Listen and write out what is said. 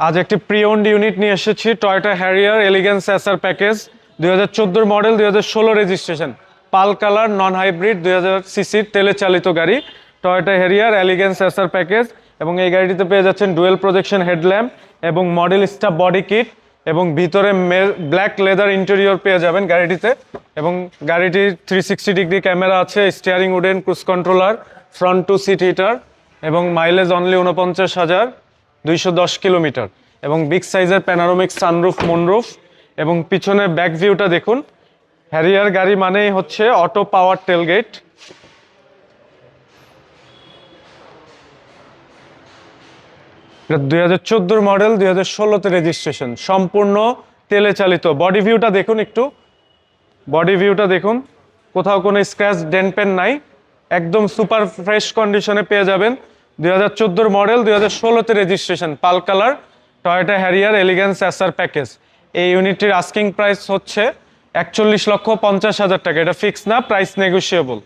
আজ একটি pre owned unit নিয়ে এসেছি Toyota Harrier Elegance SR package দুই হাজার চোদ্দোর মডেল দুই হাজার ষোলো registration pearl colour non hybrid দুই হাজার সিসির তেলে চালিত গাড়ি Toyota Harrier Elegance SR package এবং এই গাড়িটিতে পেয়ে যাচ্ছেন ডুয়েল প্রজেকশন হেডল্যাম্প এবং মডেল স্টাফ বডি কিট এবং ভিতরে ব্ল্যাক লেদার ইন্টেরিয়র পেয়ে যাবেন গাড়িটিতে এবং গাড়িটির থ্রি সিক্সটি ডিগ্রি ক্যামেরা আছে steering wooden cruise controller front two seat heater এবং মাইলেজ অনলি উনপঞ্চাশ হাজার। দুইশো দশ কিলোমিটার এবং বিগ সাইজের প্যানারোমিক সানরুফ মনরুফ এবং পিছনের ব্যাক ভিউটা দেখুন। হ্যারিয়ার গাড়ি মানেই হচ্ছে অটো পাওয়ার টেলগেট দুই হাজার চোদ্দোর মডেল দুই হাজার ষোলোতে রেজিস্ট্রেশন সম্পূর্ণ তেলে চালিত। বডি ভিউটা দেখুন একটু। বডি ভিউটা দেখুন। কোথাও কোনো স্ক্র্যাচ ডেন্ট পেন নাই। একদম সুপার ফ্রেশ কন্ডিশনে পেয়ে যাবেন। দুই হাজার চোদ্দোর মডেল দুই হাজার ষোলোতে registration pearl colour Toyota Harrier Elegance SR package এই ইউনিটটির আস্কিং প্রাইস হচ্ছে একচল্লিশ লক্ষ পঞ্চাশ হাজার টাকা। এটা ফিক্স না প্রাইস নেগোসিয়েবল